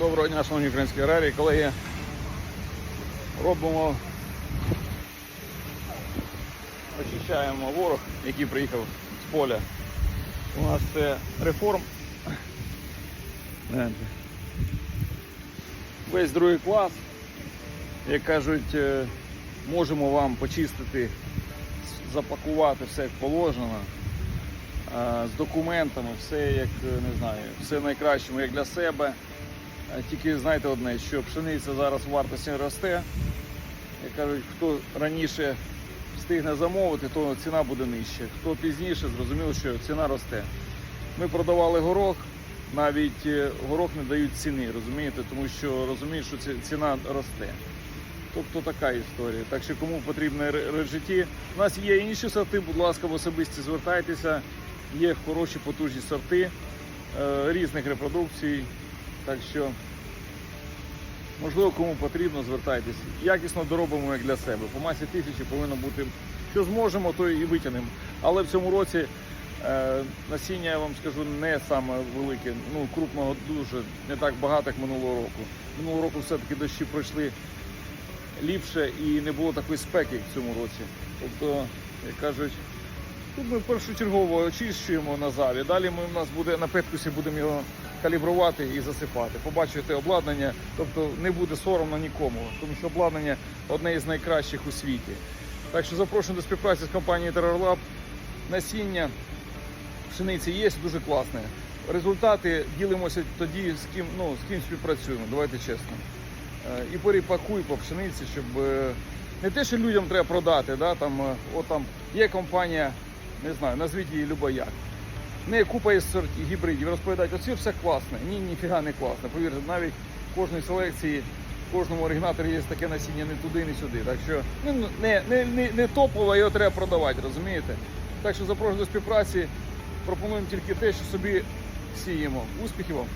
Доброго дня, шановні українські аграрії, колеги. Робимо, очищаємо ворог, який приїхав з поля. У нас це реформ. Весь другий клас. Як кажуть, е, можемо вам почистити, запакувати все як положено. е, З документами, все як е, не знаю, все найкращому як для себе. Тільки знаєте одне, що пшениця зараз вартості росте. Як кажуть, хто раніше встигне замовити, то ціна буде нижча. Хто пізніше, зрозуміло, що ціна росте. Ми продавали горох, навіть е, горох не дають ціни, розумієте, тому що розуміють, що ціна росте. Тобто така історія. Так що кому потрібне реджеті. У нас є інші сорти, будь ласка, в особисті звертайтеся. Є хороші потужні сорти е, різних репродукцій. Так що, можливо, кому потрібно, звертайтесь. Якісно доробимо як для себе. По масі тисячі повинно бути, що зможемо, то і витягнемо. Але в цьому році е, насіння, я вам скажу, не саме велике, ну крупного дуже, не так багато, як минулого року. Минулого року все-таки дощі пройшли ліпше і не було такої спеки, в цьому році. Тобто, як кажуть, Тут ми першочергово очищуємо на заві. Далі ми, у нас буде на петкусі будемо його калібрувати і засипати. Побачите обладнання, тобто не буде соромно нікому, тому що обладнання одне із найкращих у світі. Так що запрошую до співпраці з компанією TerrorLab. Насіння пшениці є дуже класне. Результати ділимося тоді, з ким, ну, з ким співпрацюємо, давайте чесно. Е, І перепакуй по пшениці, щоб е, не те, що людям треба продати, да, там, е, от там є компанія, не знаю, назвіть її любояк. Не купа із сортів, гібридів, розповідають, оце все класне. Ні, ніфіга не класне. Повірте, навіть в кожній селекції, в кожному оригінаторі є таке насіння не туди, не сюди. Так що ну, не, не, не, не топове, його треба продавати, розумієте? Так що запрошую до співпраці, пропонуємо тільки те, що собі сіємо. Успіхів вам!